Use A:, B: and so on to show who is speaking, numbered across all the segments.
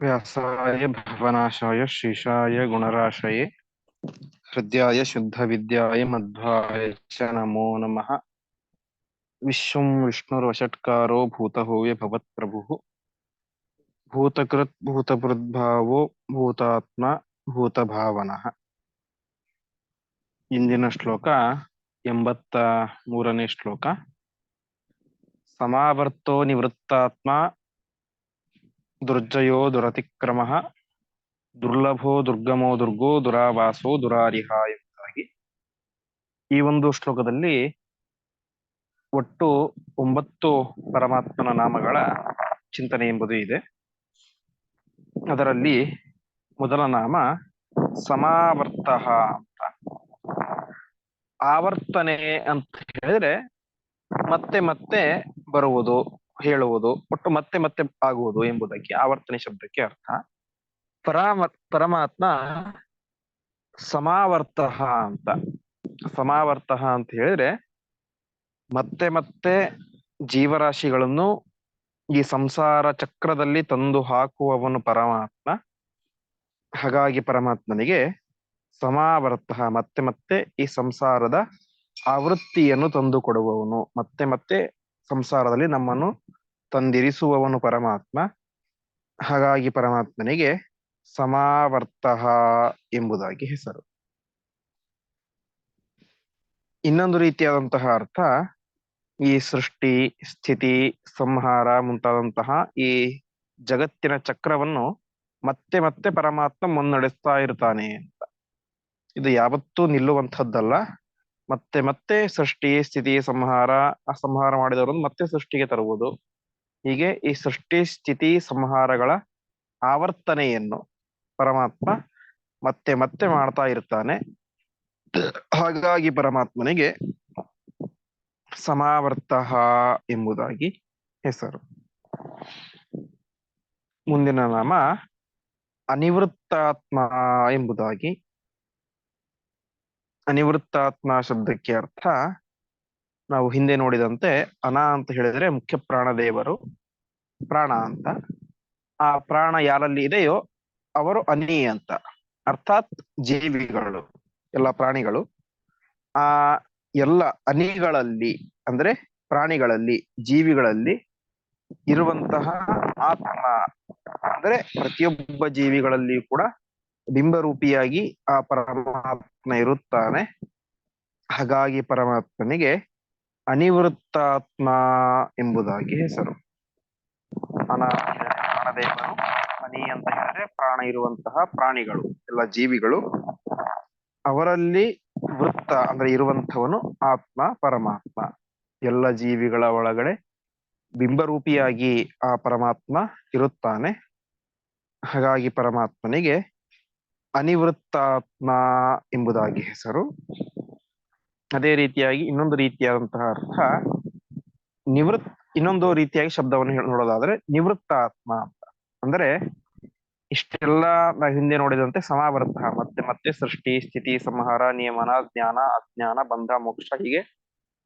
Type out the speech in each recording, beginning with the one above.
A: व्यासाय भवनाशाय श्रीशाय गुणराशये हृद्याय शुद्धविद्याय मध्वाय च नमो नमः विश्वं विष्णुर्वषट्कारो भूतभूय भवत्प्रभुः भूतकृत् भूतभृद्भावो ಭೂತಾತ್ಮ ಭೂತಭಾವನಃ ಇಂದಿನ ಶ್ಲೋಕ ಎಂಬತ್ತ ಮೂರನೇ ಶ್ಲೋಕ ಸಮಾವರ್ತೋ ನಿವೃತ್ತಾತ್ಮ ದುರ್ಜಯೋ ದುರತಿಕ್ರಮ, ದುರ್ಲಭೋ ದುರ್ಗಮೋ ದುರ್ಗೋ ದುರಾವಾಸೋ ದುರಾರಿಹ ಎಂಬುದಾಗಿ ಈ ಒಂದು ಶ್ಲೋಕದಲ್ಲಿ ಒಟ್ಟು ಒಂಬತ್ತು ಪರಮಾತ್ಮನ ನಾಮಗಳ ಚಿಂತನೆ ಎಂಬುದು ಇದೆ. ಅದರಲ್ಲಿ ಮೊದಲ ನಾಮ ಸಮಾವರ್ತ ಅಂತ. ಆವರ್ತನೆ ಅಂತ ಹೇಳಿದ್ರೆ ಮತ್ತೆ ಮತ್ತೆ ಬರುವುದು. ಹೇಳುವುದು, ಒಟ್ಟು ಮತ್ತೆ ಮತ್ತೆ ಆಗುವುದು ಎಂಬುದಕ್ಕೆ ಆವರ್ತನೆ ಶಬ್ದಕ್ಕೆ ಅರ್ಥ. ಪರಾಮ, ಪರಮಾತ್ಮ ಸಮಾವರ್ತ ಅಂತ. ಸಮಾವರ್ತ ಅಂತ ಹೇಳಿದ್ರೆ ಮತ್ತೆ ಮತ್ತೆ ಜೀವರಾಶಿಗಳನ್ನು ಈ ಸಂಸಾರ ಚಕ್ರದಲ್ಲಿ ತಂದು ಹಾಕುವವನು ಪರಮಾತ್ಮ. ಹಾಗಾಗಿ ಪರಮಾತ್ಮನಿಗೆ ಸಮಾವರ್ತ ಮತ್ತೆ ಮತ್ತೆ ಈ ಸಂಸಾರದ ಆವೃತ್ತಿಯನ್ನು ತಂದು ಕೊಡುವವನು. ಮತ್ತೆ ಮತ್ತೆ ಸಂಸಾರದಲ್ಲಿ ನಮ್ಮನ್ನು ತಂದಿರಿಸುವವನು ಪರಮಾತ್ಮ. ಹಾಗಾಗಿ ಪರಮಾತ್ಮನಿಗೆ ಸಮಾವರ್ತ ಎಂಬುದಾಗಿ ಹೆಸರು. ಇನ್ನೊಂದು ರೀತಿಯಾದಂತಹ ಅರ್ಥ, ಈ ಸೃಷ್ಟಿ, ಸ್ಥಿತಿ, ಸಂಹಾರ ಮುಂತಾದಂತಹ ಈ ಜಗತ್ತಿನ ಚಕ್ರವನ್ನು ಮತ್ತೆ ಮತ್ತೆ ಪರಮಾತ್ಮ ಮುನ್ನಡೆಸ್ತಾ ಇರ್ತಾನೆ ಅಂತ. ಇದು ಯಾವತ್ತೂ ನಿಲ್ಲುವಂಥದ್ದಲ್ಲ. ಮತ್ತೆ ಮತ್ತೆ ಸೃಷ್ಟಿ, ಸ್ಥಿತಿ, ಸಂಹಾರ ಸಂಹಾರ ಮಾಡಿದವರನ್ನು ಮತ್ತೆ ಸೃಷ್ಟಿಗೆ ತರುವುದು. ಹೀಗೆ ಈ ಸೃಷ್ಟಿ, ಸ್ಥಿತಿ, ಸಂಹಾರಗಳ ಆವರ್ತನೆಯನ್ನು ಪರಮಾತ್ಮ ಮತ್ತೆ ಮತ್ತೆ ಮಾಡ್ತಾ ಇರ್ತಾನೆ. ಹಾಗಾಗಿ ಪರಮಾತ್ಮನಿಗೆ ಸಮಾವರ್ತ ಎಂಬುದಾಗಿ ಹೆಸರು. ಮುಂದಿನ ನಾಮ ಅನಿವೃತ್ತಾತ್ಮ ಎಂಬುದಾಗಿ ಅನಿವೃತ್ತಾತ್ಮ ಶಬ್ದಕ್ಕೆ ಅರ್ಥ ನಾವು ಹಿಂದೆ ನೋಡಿದಂತೆ ಅನ ಅಂತ ಹೇಳಿದ್ರೆ ಮುಖ್ಯ ಪ್ರಾಣದೇವರು, ಪ್ರಾಣ ಅಂತ. ಆ ಪ್ರಾಣ ಯಾರಲ್ಲಿ ಇದೆಯೋ ಅವರು ಅನಿ ಅಂತ. ಅರ್ಥಾತ್ ಜೀವಿಗಳು, ಎಲ್ಲ ಪ್ರಾಣಿಗಳು. ಆ ಎಲ್ಲ ಅನಿಗಳಲ್ಲಿ ಅಂದ್ರೆ ಪ್ರಾಣಿಗಳಲ್ಲಿ, ಜೀವಿಗಳಲ್ಲಿ ಇರುವಂತಹ ಆತ್ಮ ಅಂದ್ರೆ ಪ್ರತಿಯೊಬ್ಬ ಜೀವಿಗಳಲ್ಲಿಯೂ ಕೂಡ ಬಿಂಬರೂಪಿಯಾಗಿ ಆ ಪರಮಾತ್ಮ ಇರುತ್ತಾನೆ. ಹಾಗಾಗಿ ಪರಮಾತ್ಮನಿಗೆ ಅನಿವೃತ್ತಾತ್ಮ ಎಂಬುದಾಗಿ ಹೆಸರು. ಪ್ರಾಣದೇವರು. ಅನಿ ಅಂತ ಹೇಳಿದ್ರೆ ಪ್ರಾಣ ಇರುವಂತಹ ಪ್ರಾಣಿಗಳು, ಎಲ್ಲ ಜೀವಿಗಳು. ಅವರಲ್ಲಿ ವೃತ್ತ ಅಂದ್ರೆ ಇರುವಂತವನು ಆತ್ಮ, ಪರಮಾತ್ಮ. ಎಲ್ಲ ಜೀವಿಗಳ ಒಳಗಡೆ ಬಿಂಬರೂಪಿಯಾಗಿ ಆ ಪರಮಾತ್ಮ ಇರುತ್ತಾನೆ. ಹಾಗಾಗಿ ಪರಮಾತ್ಮನಿಗೆ ಅನಿವೃತ್ತಾತ್ಮ ಎಂಬುದಾಗಿ ಹೆಸರು. ಅದೇ ರೀತಿಯಾಗಿ ಇನ್ನೊಂದು ರೀತಿಯಾದಂತಹ ಅರ್ಥ, ನಿವೃತ್, ಇನ್ನೊಂದು ರೀತಿಯಾಗಿ ಶಬ್ದವನ್ನು ನೋಡೋದಾದ್ರೆ ನಿವೃತ್ತಾತ್ಮ ಅಂತ. ಅಂದ್ರೆ ಇಷ್ಟೆಲ್ಲ ನಾವು ಹಿಂದೆ ನೋಡಿದಂತೆ ಸಮಾವರ್ತ, ಮತ್ತೆ ಮತ್ತೆ ಸೃಷ್ಟಿ, ಸ್ಥಿತಿ, ಸಂಹಾರ, ನಿಯಮನ, ಜ್ಞಾನ, ಅಜ್ಞಾನ, ಬಂಧ, ಮೋಕ್ಷ, ಹೀಗೆ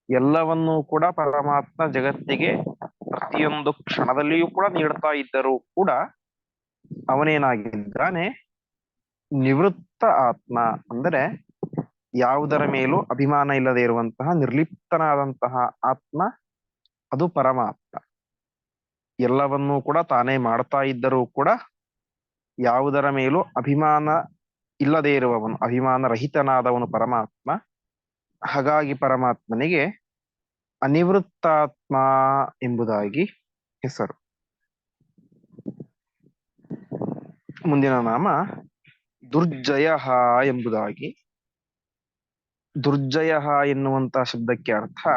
A: ಎಲ್ಲವನ್ನೂ ಕೂಡ ಪರಮಾತ್ಮ ಜಗತ್ತಿಗೆ ಪ್ರತಿಯೊಂದು ಕ್ಷಣದಲ್ಲಿಯೂ ಕೂಡ ನೀಡ್ತಾ ಇದ್ದರೂ ಕೂಡ ಅವನೇನಾಗಿದ್ದಾನೆ? ನಿವೃತ್ತ ಆತ್ಮ ಅಂದರೆ ಯಾವುದರ ಮೇಲೂ ಅಭಿಮಾನ ಇಲ್ಲದೆ ಇರುವಂತಹ ನಿರ್ಲಿಪ್ತನಾದಂತಹ ಆತ್ಮ, ಅದು ಪರಮಾತ್ಮ. ಎಲ್ಲವನ್ನೂ ಕೂಡ ತಾನೇ ಮಾಡ್ತಾ ಇದ್ದರೂ ಕೂಡ ಯಾವುದರ ಮೇಲೂ ಅಭಿಮಾನ ಇಲ್ಲದೆ ಇರುವವನು, ಅಭಿಮಾನ ರಹಿತನಾದವನು ಪರಮಾತ್ಮ. ಹಾಗಾಗಿ ಪರಮಾತ್ಮನಿಗೆ ಅನಿವೃತ್ತಾತ್ಮ ಎಂಬುದಾಗಿ ಹೆಸರು. ಮುಂದಿನ ನಾಮ ದುರ್ಜಯ ಎಂಬುದಾಗಿ. ದುರ್ಜಯ ಎನ್ನುವಂತ ಶಬ್ದಕ್ಕೆ ಅರ್ಥ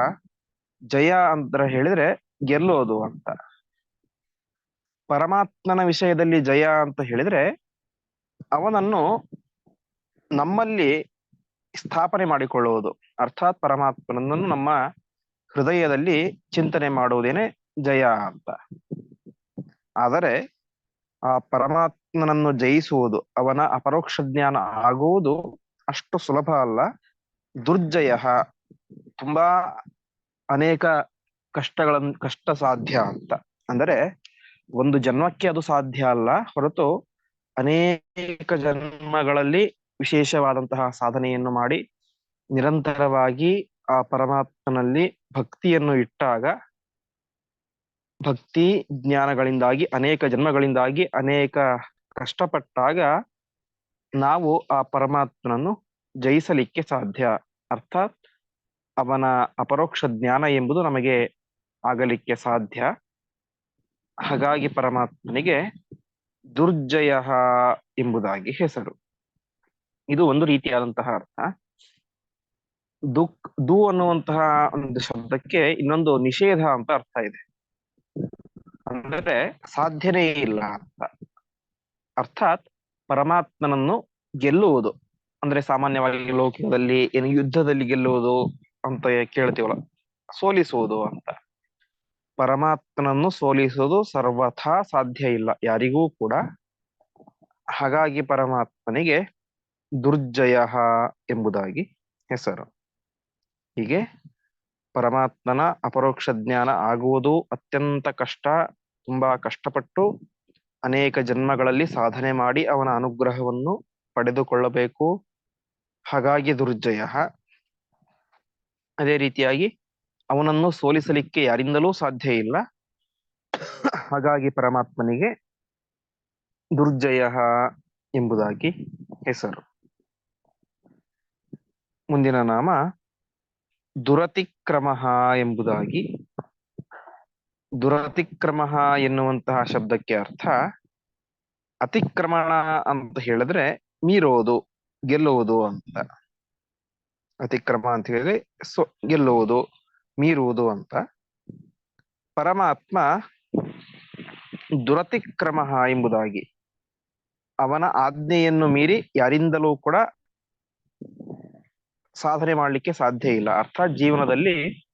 A: ಜಯ ಅಂತ ಹೇಳಿದ್ರೆ ಗೆಲ್ಲೋದು ಅಂತ. ಪರಮಾತ್ಮನ ವಿಷಯದಲ್ಲಿ ಜಯ ಅಂತ ಹೇಳಿದ್ರೆ ಅವನನ್ನು ನಮ್ಮಲ್ಲಿ ಸ್ಥಾಪನೆ ಮಾಡಿಕೊಳ್ಳುವುದು. ಅರ್ಥಾತ್ ಪರಮಾತ್ಮನನ್ನು ನಮ್ಮ ಹೃದಯದಲ್ಲಿ ಚಿಂತನೆ ಮಾಡುವುದೇನೆ ಜಯ ಅಂತ. ಆದರೆ ಆ ಪರಮಾತ್ಮನನ್ನು ಜಯಿಸುವುದು, ಅವನ ಅಪರೋಕ್ಷ ಜ್ಞಾನ ಆಗುವುದು ಅಷ್ಟು ಸುಲಭ ಅಲ್ಲ. ದುರ್ಜಯ ತುಂಬಾ ಅನೇಕ ಕಷ್ಟಗಳನ್, ಕಷ್ಟ ಸಾಧ್ಯ ಅಂತ. ಅಂದರೆ ಒಂದು ಜನ್ಮಕ್ಕೆ ಅದು ಸಾಧ್ಯ ಅಲ್ಲ. ಹೊರತು ಅನೇಕ ಜನ್ಮಗಳಲ್ಲಿ ವಿಶೇಷವಾದಂತಹ ಸಾಧನೆಯನ್ನು ಮಾಡಿ ನಿರಂತರವಾಗಿ ಆ ಪರಮಾತ್ಮನಲ್ಲಿ ಭಕ್ತಿಯನ್ನು ಇಟ್ಟಾಗ ಭಕ್ತಿ ಜ್ಞಾನಗಳಿಂದಾಗಿ, ಅನೇಕ ಜನ್ಮಗಳಿಂದಾಗಿ ಅನೇಕ ಕಷ್ಟಪಟ್ಟಾಗ ನಾವು ಆ ಪರಮಾತ್ಮನನ್ನು ಜಯಿಸಲಿಕ್ಕೆ ಸಾಧ್ಯ. ಅರ್ಥಾತ್ ಅವನ ಅಪರೋಕ್ಷ ಜ್ಞಾನ ಎಂಬುದು ನಮಗೆ ಆಗಲಿಕ್ಕೆ ಸಾಧ್ಯ. ಹಾಗಾಗಿ ಪರಮಾತ್ಮನಿಗೆ ದುರ್ಜಯ ಎಂಬುದಾಗಿ ಹೆಸರು. ಇದು ಒಂದು ರೀತಿಯಾದಂತಹ ಅರ್ಥ. ದುಕ್, ದು ಅನ್ನುವಂತಹ ಒಂದು ಶಬ್ದಕ್ಕೆ ಇನ್ನೊಂದು ನಿಷೇಧ ಅಂತ ಅರ್ಥ ಇದೆ. ಅಂದ್ರೆ ಸಾಧ್ಯನೇ ಇಲ್ಲ ಅಂತ. ಅರ್ಥಾತ್ ಪರಮಾತ್ಮನನ್ನು ಗೆಲ್ಲುವುದು. ಅಂದ್ರೆ ಸಾಮಾನ್ಯವಾಗಿ ಲೋಕದಲ್ಲಿ ಏನು ಯುದ್ಧದಲ್ಲಿ ಗೆಲ್ಲುವುದು ಅಂತ ಕೇಳ್ತೀವಲ್ಲ, ಸೋಲಿಸುವುದು ಅಂತ. ಪರಮಾತ್ಮನನ್ನು ಸೋಲಿಸುವುದು ಸರ್ವಥಾ ಸಾಧ್ಯ ಇಲ್ಲ, ಯಾರಿಗೂ ಕೂಡ. ಹಾಗಾಗಿ ಪರಮಾತ್ಮನಿಗೆ ದುರ್ಜಯ ಎಂಬುದಾಗಿ ಹೆಸರು. ಹೀಗೆ ಪರಮಾತ್ಮನ ಅಪರೋಕ್ಷ ಜ್ಞಾನ ಆಗುವುದು ಅತ್ಯಂತ ಕಷ್ಟ, ತುಂಬಾ ಕಷ್ಟಪಟ್ಟು ಅನೇಕ ಜನ್ಮಗಳಲ್ಲಿ ಸಾಧನೆ ಮಾಡಿ ಅವನ ಅನುಗ್ರಹವನ್ನು ಪಡೆದುಕೊಳ್ಳಬೇಕು. ಹಾಗಾಗಿ ದುರ್ಜಯ. ಅದೇ ರೀತಿಯಾಗಿ ಅವನನ್ನು ಸೋಲಿಸಲಿಕ್ಕೆ ಯಾರಿಂದಲೂ ಸಾಧ್ಯ ಇಲ್ಲ. ಹಾಗಾಗಿ ಪರಮಾತ್ಮನಿಗೆ ದುರ್ಜಯ ಎಂಬುದಾಗಿ ಹೆಸರು. ಮುಂದಿನ ನಾಮ ದುರತಿಕ್ರಮ ಎಂಬುದಾಗಿ ದುರತಿಕ್ರಮ ಎನ್ನುವಂತಹ ಶಬ್ದಕ್ಕೆ ಅರ್ಥ ಅತಿಕ್ರಮಣ ಅಂತ ಹೇಳಿದ್ರೆ ಮೀರೋದು, ಗೆಲ್ಲುವುದು ಅಂತ. ಅತಿಕ್ರಮ ಅಂತ ಹೇಳಿದ್ರೆ ಸೊ, ಗೆಲ್ಲುವುದು, ಮೀರುವುದು ಅಂತ. ಪರಮಾತ್ಮ ದುರತಿಕ್ರಮ ಎಂಬುದಾಗಿ ಅವನ ಆಜ್ಞೆಯನ್ನು ಮೀರಿ ಯಾರಿಂದಲೂ ಕೂಡ ಸಾಧನೆ ಮಾಡಲಿಕ್ಕೆ ಸಾಧ್ಯ ಇಲ್ಲ. ಅರ್ಥಾತ್ ಜೀವನದಲ್ಲಿ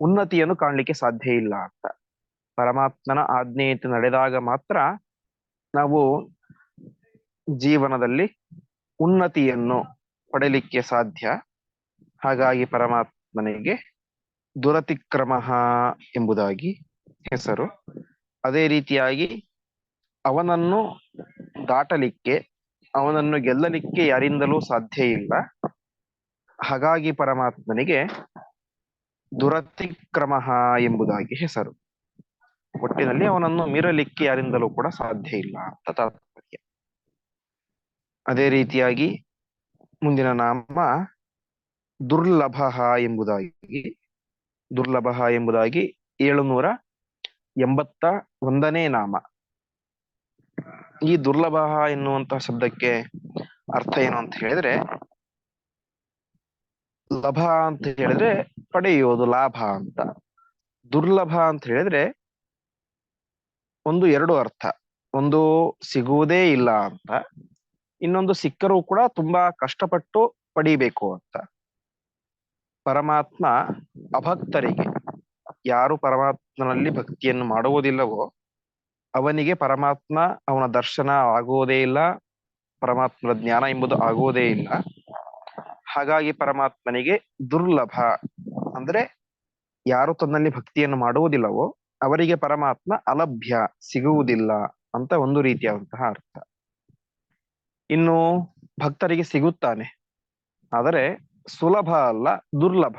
A: ಉನ್ನತಿಯನ್ನು ಕಾಣಲಿಕ್ಕೆ ಸಾಧ್ಯ ಇಲ್ಲ ಅಂತ. ಪರಮಾತ್ಮನ ಆಜ್ಞೆಯಂತೆ ನಡೆದಾಗ ಮಾತ್ರ ನಾವು ಜೀವನದಲ್ಲಿ ಉನ್ನತಿಯನ್ನು ಪಡೆಯಲಿಕ್ಕೆ ಸಾಧ್ಯ. ಹಾಗಾಗಿ ಪರಮಾತ್ಮನಿಗೆ ದುರತಿಕ್ರಮ ಎಂಬುದಾಗಿ ಹೆಸರು. ಅದೇ ರೀತಿಯಾಗಿ ಅವನನ್ನು ದಾಟಲಿಕ್ಕೆ, ಅವನನ್ನು ಗೆಲ್ಲಲಿಕ್ಕೆ ಯಾರಿಂದಲೂ ಸಾಧ್ಯ ಇಲ್ಲ. ಹಾಗಾಗಿ ಪರಮಾತ್ಮನಿಗೆ ದುರತಿಕ್ರಮ ಎಂಬುದಾಗಿ ಹೆಸರು. ಒಟ್ಟಿನಲ್ಲಿ ಅವನನ್ನು ಮೀರಲಿಕ್ಕೆ ಯಾರಿಂದಲೂ ಕೂಡ ಸಾಧ್ಯ ಇಲ್ಲ. ತಾತ್ಪರ್ಯ ಅದೇ ರೀತಿಯಾಗಿ ಮುಂದಿನ ನಾಮ ದುರ್ಲಭ ಎಂಬುದಾಗಿ ದುರ್ಲಭ ಎಂಬುದಾಗಿ ಏಳುನೂರ ಎಂಬತ್ತ ಒಂದನೇ ನಾಮ. ಈ ದುರ್ಲಭ ಎನ್ನುವಂತಹ ಶಬ್ದಕ್ಕೆ ಅರ್ಥ ಏನು ಅಂತ ಹೇಳಿದ್ರೆ, ಲಭ ಅಂತ ಹೇಳಿದ್ರೆ ಪಡೆಯುವುದು ಲಾಭ ಅಂತ. ದುರ್ಲಭ ಅಂತ ಹೇಳಿದ್ರೆ ಒಂದು ಎರಡು ಅರ್ಥ. ಒಂದು ಸಿಗುವುದೇ ಇಲ್ಲ ಅಂತ. ಇನ್ನೊಂದು ಸಿಕ್ಕರೂ ಕೂಡ ತುಂಬಾ ಕಷ್ಟಪಟ್ಟು ಪಡಿಬೇಕು ಅಂತ. ಪರಮಾತ್ಮ ಅಭಕ್ತರಿಗೆ, ಯಾರು ಪರಮಾತ್ಮನಲ್ಲಿ ಭಕ್ತಿಯನ್ನು ಮಾಡುವುದಿಲ್ಲವೋ, ಅವನಿಗೆ ಪರಮಾತ್ಮ ಅವನ ದರ್ಶನ ಆಗುವುದೇ ಇಲ್ಲ, ಪರಮಾತ್ಮನ ಜ್ಞಾನ ಎಂಬುದು ಆಗುವುದೇ ಇಲ್ಲ. ಹಾಗಾಗಿ ಪರಮಾತ್ಮನಿಗೆ ದುರ್ಲಭ. ಅಂದ್ರೆ ಯಾರು ತನ್ನಲ್ಲಿ ಭಕ್ತಿಯನ್ನು ಮಾಡುವುದಿಲ್ಲವೋ ಅವರಿಗೆ ಪರಮಾತ್ಮ ಅಲಭ್ಯ ಸಿಗುವುದಿಲ್ಲ ಅಂತ ಒಂದು ರೀತಿಯಾದಂತಹ ಅರ್ಥ. ಇನ್ನು ಭಕ್ತರಿಗೆ ಸಿಗುತ್ತಾನೆ. ಆದರೆ ಸುಲಭ ಅಲ್ಲ, ದುರ್ಲಭ.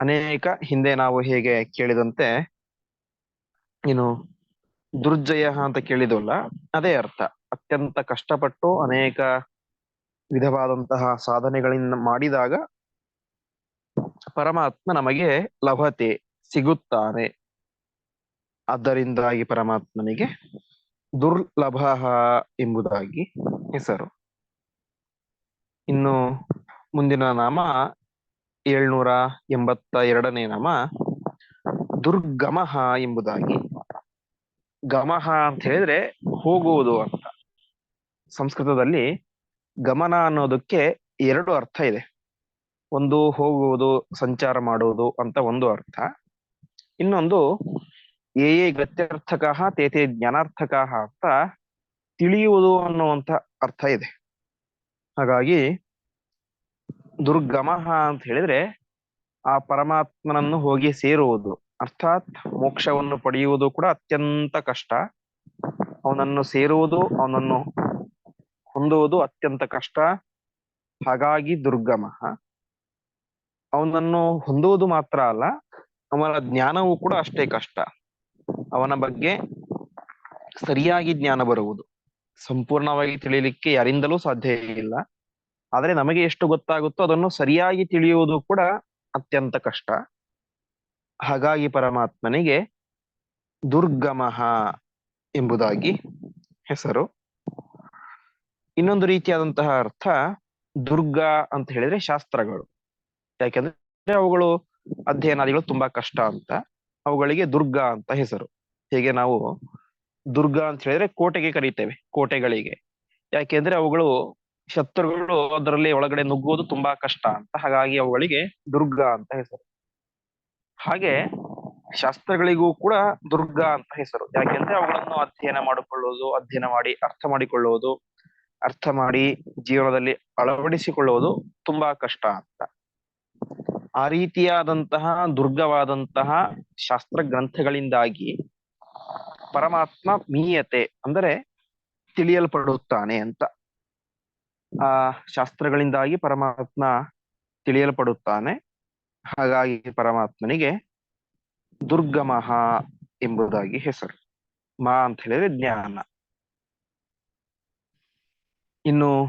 A: ಅನೇಕ ಹಿಂದೆ ನಾವು ಹೇಗೆ ಕೇಳಿದಂತೆ ಏನು ದುರ್ಜಯ ಅಂತ ಕೇಳಿದಲ್ಲ, ಅದೇ ಅರ್ಥ. ಅತ್ಯಂತ ಕಷ್ಟಪಟ್ಟು ಅನೇಕ ವಿಧವಾದಂತಹ ಸಾಧನೆಗಳಿಂದ ಮಾಡಿದಾಗ ಪರಮಾತ್ಮ ನಮಗೆ ಲಭತೆ ಸಿಗುತ್ತಾನೆ. ಆದ್ದರಿಂದಾಗಿ ಪರಮಾತ್ಮನಿಗೆ ದುರ್ಲಭ ಎಂಬುದಾಗಿ ಹೆಸರು. ಇನ್ನು ಮುಂದಿನ ನಾಮ ಏಳ್ನೂರ ಎಂಬತ್ತ ಎರಡನೇ ನಾಮ ದುರ್ಗಮಃ ಎಂಬುದಾಗಿ. ಗಮಃ ಅಂತ ಹೇಳಿದ್ರೆ ಹೋಗುವುದು ಅಂತ. ಸಂಸ್ಕೃತದಲ್ಲಿ ಗಮನ ಅನ್ನೋದಕ್ಕೆ ಎರಡು ಅರ್ಥ ಇದೆ. ಒಂದು ಹೋಗುವುದು, ಸಂಚಾರ ಮಾಡುವುದು ಅಂತ ಒಂದು ಅರ್ಥ. ಇನ್ನೊಂದು ಏ ಏ ಗತ್ಯರ್ಥಕ, ತೇತೆ ಜ್ಞಾನಾರ್ಥಕ ಅಂತ ತಿಳಿಯುವುದು ಅನ್ನುವಂತ ಅರ್ಥ ಇದೆ. ಹಾಗಾಗಿ ದುರ್ಗಮಃ ಅಂತ ಹೇಳಿದ್ರೆ ಆ ಪರಮಾತ್ಮನನ್ನು ಹೋಗಿ ಸೇರುವುದು, ಅರ್ಥಾತ್ ಮೋಕ್ಷವನ್ನು ಪಡೆಯುವುದು ಕೂಡ ಅತ್ಯಂತ ಕಷ್ಟ. ಅವನನ್ನು ಸೇರುವುದು, ಅವನನ್ನು ಹೊಂದುವುದು ಅತ್ಯಂತ ಕಷ್ಟ. ಹಾಗಾಗಿ ದುರ್ಗಮ. ಅವನನ್ನು ಹೊಂದುವುದು ಮಾತ್ರ ಅಲ್ಲ, ಅವನ ಜ್ಞಾನವೂ ಕೂಡ ಅಷ್ಟೇ ಕಷ್ಟ. ಅವನ ಬಗ್ಗೆ ಸರಿಯಾಗಿ ಜ್ಞಾನ ಬರುವುದು. ಸಂಪೂರ್ಣವಾಗಿ ತಿಳಿಯಲಿಕ್ಕೆ ಯಾರಿಂದಲೂ ಸಾಧ್ಯ ಇಲ್ಲ. ಆದರೆ ನಮಗೆ ಎಷ್ಟು ಗೊತ್ತಾಗುತ್ತೋ ಅದನ್ನು ಸರಿಯಾಗಿ ತಿಳಿಯುವುದು ಕೂಡ ಅತ್ಯಂತ ಕಷ್ಟ. ಹಾಗಾಗಿ ಪರಮಾತ್ಮನಿಗೆ ದುರ್ಗಮಃ ಎಂಬುದಾಗಿ ಹೆಸರು. ಇನ್ನೊಂದು ರೀತಿಯಾದಂತಹ ಅರ್ಥ ದುರ್ಗ ಅಂತ ಹೇಳಿದ್ರೆ ಶಾಸ್ತ್ರಗಳು. ಯಾಕೆಂದ್ರೆ ಅವುಗಳು ಅಧ್ಯಯನಾದಿಗಳು ತುಂಬಾ ಕಷ್ಟ ಅಂತ. ಅವುಗಳಿಗೆ ದುರ್ಗ ಅಂತ ಹೆಸರು. ಹೇಗೆ ನಾವು ದುರ್ಗ ಅಂತ ಹೇಳಿದ್ರೆ ಕೋಟೆಗೆ ಕರೀತೇವೆ, ಕೋಟೆಗಳಿಗೆ. ಯಾಕೆಂದ್ರೆ ಅವುಗಳು ಶತ್ರುಗಳು ಅದರಲ್ಲಿ ಒಳಗಡೆ ನುಗ್ಗುವುದು ತುಂಬಾ ಕಷ್ಟ ಅಂತ ಹಾಗಾಗಿ ಅವುಗಳಿಗೆ ದುರ್ಗ ಅಂತ ಹೆಸರು. ಹಾಗೆ ಶಾಸ್ತ್ರಗಳಿಗೂ ಕೂಡ ದುರ್ಗ ಅಂತ ಹೆಸರು. ಯಾಕೆಂದ್ರೆ ಅವುಗಳನ್ನು ಅಧ್ಯಯನ ಮಾಡಿಕೊಳ್ಳುವುದು, ಅಧ್ಯಯನ ಮಾಡಿ, ಅರ್ಥ ಮಾಡಿಕೊಳ್ಳುವುದು, ಅರ್ಥ ಮಾಡಿ ಜೀವನದಲ್ಲಿ ಅಳವಡಿಸಿಕೊಳ್ಳುವುದು ತುಂಬಾ ಕಷ್ಟ ಅಂತ. ಆ ರೀತಿಯಾದಂತಹ ದುರ್ಗವಾದಂತಹ ಶಾಸ್ತ್ರ ಗ್ರಂಥಗಳಿಂದಾಗಿ ಪರಮಾತ್ಮ ಮೀಯತೆ ಅಂದರೆ ತಿಳಿಯಲ್ಪಡುತ್ತಾನೆ ಅಂತ. ಆ ಶಾಸ್ತ್ರಗಳಿಂದಾಗಿ ಪರಮಾತ್ಮ ತಿಳಿಯಲ್ಪಡುತ್ತಾನೆ. ಹಾಗಾಗಿ ಪರಮಾತ್ಮನಿಗೆ ದುರ್ಗಮಃ ಎಂಬುದಾಗಿ ಹೆಸರು. ಮಾ ಅಂತ ಹೇಳಿದ್ರೆ ಜ್ಞಾನ. ಇನ್ನು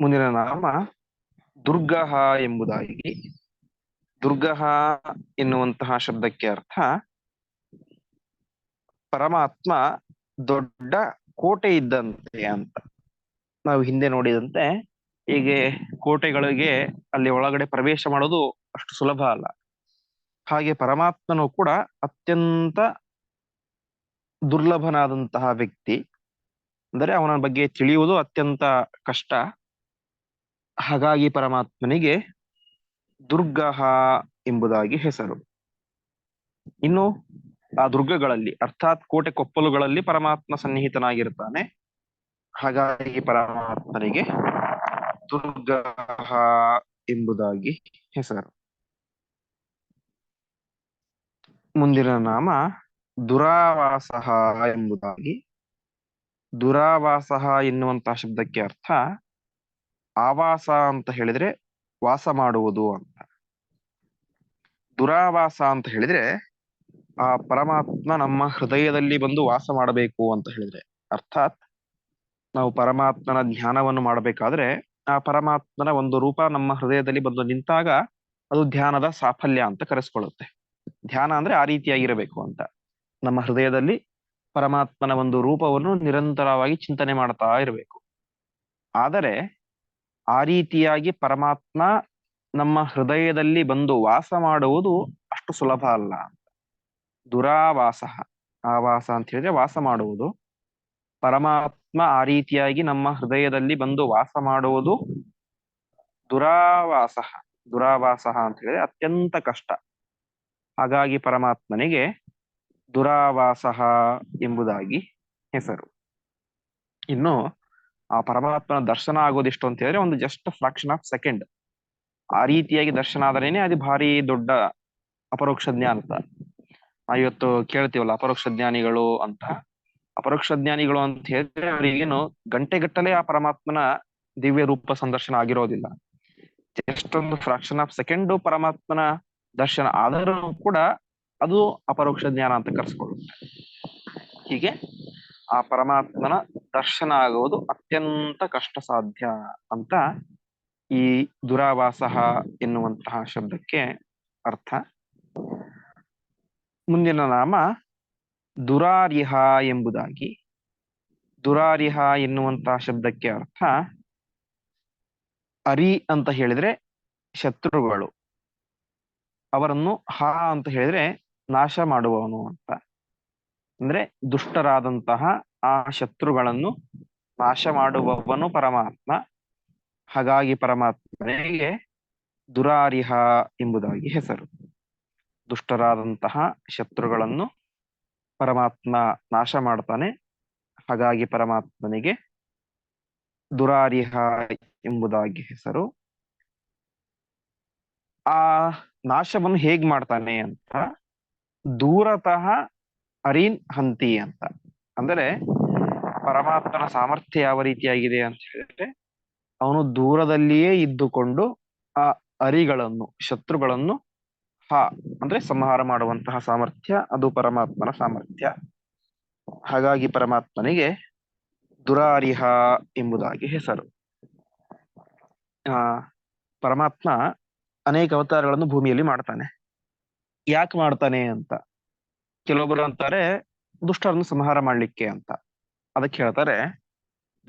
A: ಮುಂದಿನ ನಾಮ ದುರ್ಗಹ ಎಂಬುದಾಗಿ ದುರ್ಗಹ ಎನ್ನುವಂತಹ ಶಬ್ದಕ್ಕೆ ಅರ್ಥ ಪರಮಾತ್ಮ ದೊಡ್ಡ ಕೋಟೆ ಇದ್ದಂತೆ ಅಂತ. ನಾವು ಹಿಂದೆ ನೋಡಿದಂತೆ ಹೀಗೆ ಕೋಟೆಗಳಿಗೆ ಅಲ್ಲಿ ಒಳಗಡೆ ಪ್ರವೇಶ ಮಾಡೋದು ಅಷ್ಟು ಸುಲಭ ಅಲ್ಲ. ಹಾಗೆ ಪರಮಾತ್ಮನು ಕೂಡ ಅತ್ಯಂತ ದುರ್ಲಭನಾದಂತಹ ವ್ಯಕ್ತಿ. ಅಂದರೆ ಅವನ ಬಗ್ಗೆ ತಿಳಿಯುವುದು ಅತ್ಯಂತ ಕಷ್ಟ. ಹಾಗಾಗಿ ಪರಮಾತ್ಮನಿಗೆ ದುರ್ಗಹ ಎಂಬುದಾಗಿ ಹೆಸರು. ಇನ್ನು ಆ ದುರ್ಗಗಳಲ್ಲಿ, ಅರ್ಥಾತ್ ಕೋಟೆ ಕೊಪ್ಪಲುಗಳಲ್ಲಿ ಪರಮಾತ್ಮ ಸನ್ನಿಹಿತನಾಗಿರ್ತಾನೆ ಹಾಗಾಗಿ ಪರಮಾತ್ಮನಿಗೆ ದುರ್ಗ ಎಂಬುದಾಗಿ ಹೆಸರು. ಮುಂದಿನ ನಾಮ ದುರಾವಾಸ ಎಂಬುದಾಗಿ. ದುರಾವಾಸ ಎನ್ನುವಂತಹ ಶಬ್ದಕ್ಕೆ ಅರ್ಥ ಆವಾಸ ಅಂತ ಹೇಳಿದ್ರೆ ವಾಸ ಮಾಡುವುದು ಅಂತ. ದುರಾವಾಸ ಅಂತ ಹೇಳಿದ್ರೆ ಆ ಪರಮಾತ್ಮ ನಮ್ಮ ಹೃದಯದಲ್ಲಿ ಬಂದು ವಾಸ ಮಾಡಬೇಕು ಅಂತ ಹೇಳಿದ್ರೆ. ಅರ್ಥಾತ್ ನಾವು ಪರಮಾತ್ಮನ ಧ್ಯಾನವನ್ನು ಮಾಡಬೇಕಾದ್ರೆ ಆ ಪರಮಾತ್ಮನ ಒಂದು ರೂಪ ನಮ್ಮ ಹೃದಯದಲ್ಲಿ ಬಂದು ನಿಂತಾಗ ಅದು ಧ್ಯಾನದ ಸಾಫಲ್ಯ ಅಂತ ಕರೆಸ್ಕೊಳ್ಳುತ್ತೆ. ಧ್ಯಾನ ಅಂದ್ರೆ ಆ ರೀತಿಯಾಗಿರಬೇಕು ಅಂತ. ನಮ್ಮ ಹೃದಯದಲ್ಲಿ ಪರಮಾತ್ಮನ ಒಂದು ರೂಪವನ್ನು ನಿರಂತರವಾಗಿ ಚಿಂತನೆ ಮಾಡ್ತಾ ಇರಬೇಕು. ಆದರೆ ಆ ರೀತಿಯಾಗಿ ಪರಮಾತ್ಮ ನಮ್ಮ ಹೃದಯದಲ್ಲಿ ಬಂದು ವಾಸ ಮಾಡುವುದು ಅಷ್ಟು ಸುಲಭ ಅಲ್ಲ. ದುರಾವಾಸ, ಆವಾಸ ಅಂತ ಹೇಳಿದ್ರೆ ವಾಸ ಮಾಡುವುದು. ಪರಮಾತ್ಮ ಆ ರೀತಿಯಾಗಿ ನಮ್ಮ ಹೃದಯದಲ್ಲಿ ಬಂದು ವಾಸ ಮಾಡುವುದು ದುರಾವಾಸ ದುರಾವಾಸ ಅಂತ ಹೇಳಿದ್ರೆ ಅತ್ಯಂತ ಕಷ್ಟ. ಹಾಗಾಗಿ ಪರಮಾತ್ಮನಿಗೆ ದುರಾವಾಸ ಎಂಬುದಾಗಿ ಹೆಸರು. ಇನ್ನು ಆ ಪರಮಾತ್ಮನ ದರ್ಶನ ಆಗೋದಿಷ್ಟು ಅಂತ ಹೇಳಿದ್ರೆ ಒಂದು ಜಸ್ಟ್ ಫ್ರಾಕ್ಷನ್ ಆಫ್ ಸೆಕೆಂಡ್ ಆ ರೀತಿಯಾಗಿ ದರ್ಶನ ಆದ್ರೇನೆ ಅದು ಭಾರಿ ದೊಡ್ಡ ಅಪರೋಕ್ಷ ಜ್ಞಾನ ಅಂತ. ಇವತ್ತು ಕೇಳ್ತೀವಲ್ಲ ಅಪರೋಕ್ಷ ಜ್ಞಾನಿಗಳು ಅಂತ. ಅಪರೋಕ್ಷ ಜ್ಞಾನಿಗಳು ಅಂತ ಹೇಳಿದ್ರೆ ಅವರಿಗೇನು ಗಂಟೆಗಟ್ಟಲೆ ಆ ಪರಮಾತ್ಮನ ದಿವ್ಯ ರೂಪ ಸಂದರ್ಶನ ಆಗಿರೋದಿಲ್ಲ. ಎಷ್ಟೊಂದು ಫ್ರಾಕ್ಷನ್ ಆಫ್ ಸೆಕೆಂಡ್ ಪರಮಾತ್ಮನ ದರ್ಶನ ಆದರೂ ಕೂಡ ಅದು ಅಪರೋಕ್ಷ ಜ್ಞಾನ ಅಂತ ಕರ್ಸ್ಕೊಳ್ಳುತ್ತೆ. ಹೀಗೆ ಆ ಪರಮಾತ್ಮನ ದರ್ಶನ ಆಗುವುದು ಅತ್ಯಂತ ಕಷ್ಟ ಸಾಧ್ಯ ಅಂತ ಈ ದುರಾವಾಸ ಎನ್ನುವಂತಹ ಶಬ್ದಕ್ಕೆ ಅರ್ಥ. ಮುಂದಿನ ನಾಮ ದುರಾರ್ಯಹ ಎಂಬುದಾಗಿ. ದುರಾರ್ಯಹ ಎನ್ನುವಂತಹ ಶಬ್ದಕ್ಕೆ ಅರ್ಥ ಅರಿ ಅಂತ ಹೇಳಿದ್ರೆ ಶತ್ರುಗಳು. ಅವರನ್ನು ಹ ಅಂತ ಹೇಳಿದ್ರೆ ನಾಶ ಮಾಡುವವನು ಅಂತ. ಅಂದ್ರೆ ದುಷ್ಟರಾದಂತಹ ಆ ಶತ್ರುಗಳನ್ನು ನಾಶ ಮಾಡುವವನು ಪರಮಾತ್ಮ. ಹಾಗಾಗಿ ಪರಮಾತ್ಮನಿಗೆ ದುರಾರಿಹ ಎಂಬುದಾಗಿ ಹೆಸರು. ದುಷ್ಟರಾದಂತಹ ಶತ್ರುಗಳನ್ನು ಪರಮಾತ್ಮ ನಾಶ ಮಾಡ್ತಾನೆ. ಹಾಗಾಗಿ ಪರಮಾತ್ಮನಿಗೆ ದುರಾರಿಹ ಎಂಬುದಾಗಿ ಹೆಸರು. ಆ ನಾಶವನ್ನು ಹೇಗ್ ಮಾಡ್ತಾನೆ ಅಂತ ದೂರತಃ ಅರಿನ್ ಹಂತಿ ಅಂತ. ಅಂದರೆ ಪರಮಾತ್ಮನ ಸಾಮರ್ಥ್ಯ ಯಾವ ರೀತಿಯಾಗಿದೆ ಅಂತ ಹೇಳಿದ್ರೆ, ಅವನು ದೂರದಲ್ಲಿಯೇ ಇದ್ದುಕೊಂಡು ಆ ಅರಿಗಳನ್ನು, ಶತ್ರುಗಳನ್ನು ಹ ಅಂದ್ರೆ ಸಂಹಾರ ಮಾಡುವಂತಹ ಸಾಮರ್ಥ್ಯ, ಅದು ಪರಮಾತ್ಮನ ಸಾಮರ್ಥ್ಯ. ಹಾಗಾಗಿ ಪರಮಾತ್ಮನಿಗೆ ದುರಾರಿಹ ಎಂಬುದಾಗಿ ಹೆಸರು. ಆ ಪರಮಾತ್ಮ ಅನೇಕ ಅವತಾರಗಳನ್ನು ಭೂಮಿಯಲ್ಲಿ ಮಾಡ್ತಾನೆ. ಯಾಕೆ ಮಾಡ್ತಾನೆ ಅಂತ? ಕೆಲವೊಬ್ಬರು ಅಂತಾರೆ ದುಷ್ಟರನ್ನು ಸಂಹಾರ ಮಾಡ್ಲಿಕ್ಕೆ ಅಂತ. ಅದಕ್ಕೆ ಹೇಳ್ತಾರೆ,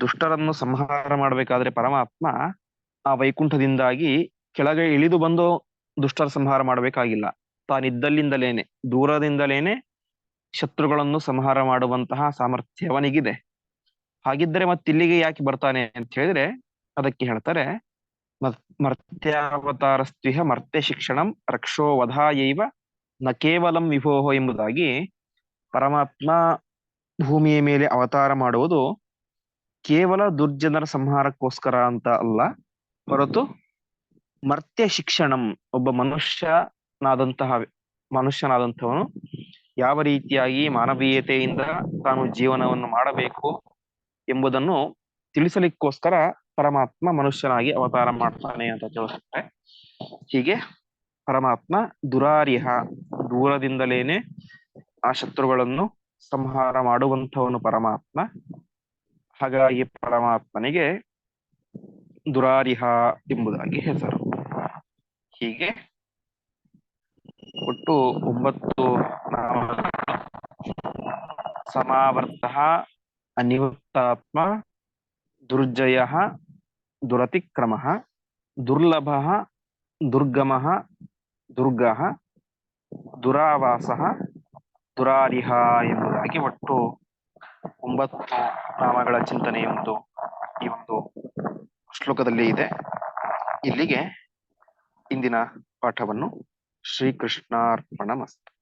A: ದುಷ್ಟರನ್ನು ಸಂಹಾರ ಮಾಡ್ಬೇಕಾದ್ರೆ ಪರಮಾತ್ಮ ಆ ವೈಕುಂಠದಿಂದಾಗಿ ಕೆಳಗೆ ಇಳಿದು ಬಂದು ದುಷ್ಟರ ಸಂಹಾರ ಮಾಡಬೇಕಾಗಿಲ್ಲ. ತಾನಿದ್ದಲ್ಲಿಂದಲೇನೆ, ದೂರದಿಂದಲೇನೆ ಶತ್ರುಗಳನ್ನು ಸಂಹಾರ ಮಾಡುವಂತಹ ಸಾಮರ್ಥ್ಯವನಿಗಿದೆ ಹಾಗಿದ್ದರೆ ಮತ್ತಿಲ್ಲಿಗೆ ಯಾಕೆ ಬರ್ತಾನೆ ಅಂತ ಹೇಳಿದ್ರೆ, ಅದಕ್ಕೆ ಹೇಳ್ತಾರೆ ಮರ್ತ್ಯಾವತಾರಸ್ತ್ವಿಹ ಮರ್ತ್ಯ ಶಿಕ್ಷಣಂ ರಕ್ಷೋ ವಧಾಯೈವ ನ ಕೇವಲಂ ವಿಭೋಹ ಎಂಬುದಾಗಿ ಪರಮಾತ್ಮ ಭೂಮಿಯ ಮೇಲೆ ಅವತಾರ ಮಾಡುವುದು ಕೇವಲ ದುರ್ಜನರ ಸಂಹಾರಕ್ಕೋಸ್ಕರ ಅಂತ ಅಲ್ಲ, ಹೊರತು ಮರ್ತ್ಯ ಶಿಕ್ಷಣಂ, ಒಬ್ಬ ಮನುಷ್ಯನಾದಂತಹ ಮನುಷ್ಯನಾದಂಥವನು ಯಾವ ರೀತಿಯಾಗಿ ಮಾನವೀಯತೆಯಿಂದ ತಾನು ಜೀವನವನ್ನು ಮಾಡಬೇಕು ಎಂಬುದನ್ನು ತಿಳಿಸಲಿಕ್ಕೋಸ್ಕರ ಪರಮಾತ್ಮ ಮನುಷ್ಯನಾಗಿ ಅವತಾರ ಮಾಡ್ತಾನೆ ಅಂತ ತಿಳಿಸುತ್ತೆ. ಹೀಗೆ ಪರಮಾತ್ಮ ದುರಾರಿಹ ದೂರದಿಂದಲೇನೆ ಆ ಶತ್ರುಗಳನ್ನು ಸಂಹಾರ ಮಾಡುವಂಥವನು ಪರಮಾತ್ಮ. ಹಾಗಾಗಿ ಪರಮಾತ್ಮನಿಗೆ ದುರಾರಿಹ ಎಂಬುದಾಗಿ ಹೆಸರು. ಹೀಗೆ ಒಟ್ಟು ಒಂಬತ್ತು ನಾಮ ಸಮಾವರ್ತ, ಅನಿವೃತ್ತಾತ್ಮ, ದುರ್ಜಯ, ದುರತಿಕ್ರಮ, ದುರ್ಲಭ, ದುರ್ಗಮ ದುರ್ಗ ದುರಾವಾಸ ದುರಾರಿಹ ಎಂಬುದಾಗಿ ಒಟ್ಟು ಒಂಬತ್ತು ನಾಮಗಳ ಚಿಂತನೆ ಈ ಒಂದು ಶ್ಲೋಕದಲ್ಲಿ ಇದೆ. ಇಲ್ಲಿಗೆ ಇಂದಿನ ಪಾಠವನ್ನು ಶ್ರೀಕೃಷ್ಣಾರ್ಪಣ ಮಸ್ತು